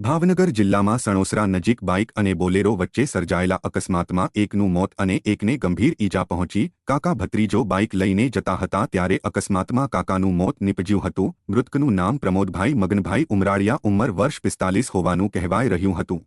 ભાવનગર જિલ્લામાં સણોસરા નજીક બાઇક અને બોલેરો વચ્ચે સર્જાયેલા અકસ્માતમાં એકનું મોત અને એકને ગંભીર ઈજા પહોંચી. કાકા ભત્રીજો બાઇક લઈને જતા હતા ત્યારે અકસ્માતમાં કાકાનું મોત નીપજ્યું હતું. મૃતકનું નામ પ્રમોદભાઈ મગનભાઈ ઉમરાળિયા ઉંમર વર્ષ પિસ્તાલીસ હોવાનું કહેવાઈ રહ્યું હતું.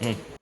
嗯。